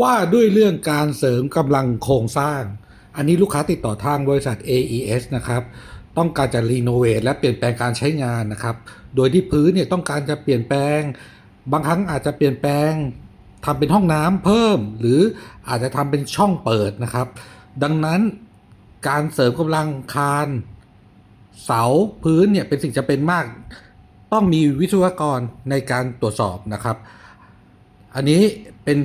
ว่าด้วยเรื่องการเสริมกำลังโครงสร้าง อันนี้ลูกค้าติดต่อทางบริษัท AES นะครับต้องการจะรีโนเวทและเปลี่ยนแปลงการใช้งานนะครับ โดยที่พื้นเนี่ยต้องการจะเปลี่ยนแปลง บางครั้งอาจจะเปลี่ยนแปลงทำเป็นห้องน้ำเพิ่ม หรืออาจจะทำเป็นช่องเปิดนะครับ ดังนั้นการเสริมกำลังคานเสาพื้นเนี่ยเป็นสิ่งจำเป็นมาก ต้องมีวิศวกรในการตรวจสอบนะครับ อันนี้เป็น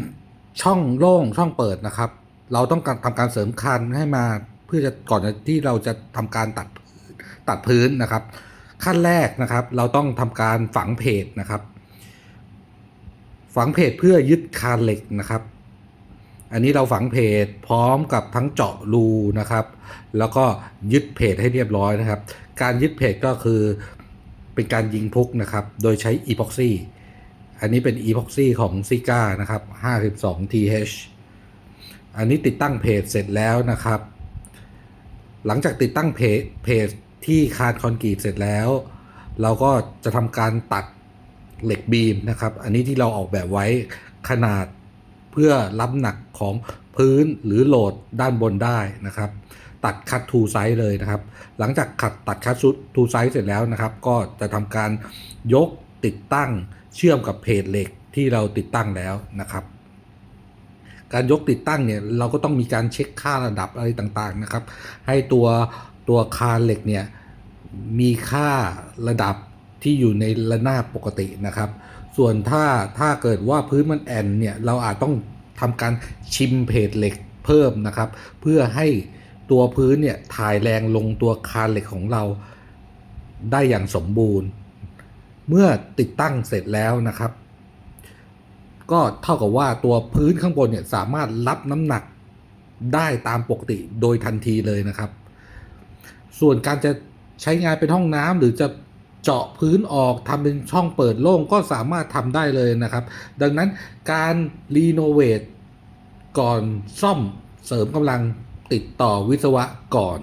ช่องโล่งช่องเปิดนะครับ เราต้องการทำการเสริมคันให้มาเพื่อจะก่อนที่เราจะทำการตัดตัดพื้นนะครับ ขั้นแรกนะครับ เราต้องทำการฝังเพจนะครับ ฝังเพจเพื่อยึดคานเหล็กนะครับ อันนี้เราฝังเพจพร้อมกับทั้งเจาะรูนะครับ แล้วก็ยึดเพจให้เรียบร้อยนะครับ การยึดเพจก็คือเป็นการยิงพุกนะครับ โดยใช้อีพ็อกซี่ อันนี้เป็นอีพ็อกซี่ของซิก้านะครับ 52 th อันนี้ติดตั้งเพจเสร็จแล้วนะครับ หลังจากติดตั้งเพจเพจที่คานคอนกรีตเสร็จแล้ว เราก็จะทำการตัดเหล็กบีมนะครับ อันนี้ที่เราออกแบบไว้ขนาดเพื่อรับหนักของพื้นหรือโหลดด้านบนได้นะครับ ตัดคัดทูไซส์เลยนะครับ หลังจากขัดตัดคัดทูไซส์เสร็จแล้วนะครับ ก็จะทำการยก ติดตั้งเชื่อมกับเพจเหล็กที่เราติดตั้งแล้วนะครับ การยกติดตั้งเนี่ยเราก็ต้องมีการเช็คค่าระดับอะไรต่างๆนะครับ ให้ตัวตัวคานเหล็กเนี่ยมีค่าระดับที่อยู่ในระนาบปกตินะครับ ส่วนถ้าถ้าเกิดว่าพื้นมันแอนเนี่ยเราอาจต้องทำการชิมเพจเหล็กเพิ่มนะครับ เพื่อให้ตัวพื้นเนี่ยถ่ายแรงลงตัวคานเหล็กของเราได้อย่างสมบูรณ์ เมื่อติดตั้งเสร็จแล้วนะครับ ก็เท่ากับว่าตัวพื้นข้างบนเนี่ยสามารถรับน้ำหนักได้ตามปกติโดยทันทีเลยนะครับ ส่วนการจะใช้งานเป็นห้องน้ำหรือจะเจาะพื้นออกทำเป็นช่องเปิดโล่งก็สามารถทำได้เลยนะครับ ดังนั้นการรีโนเวทก่อนซ่อมเสริมกำลังติดต่อวิศวะก่อน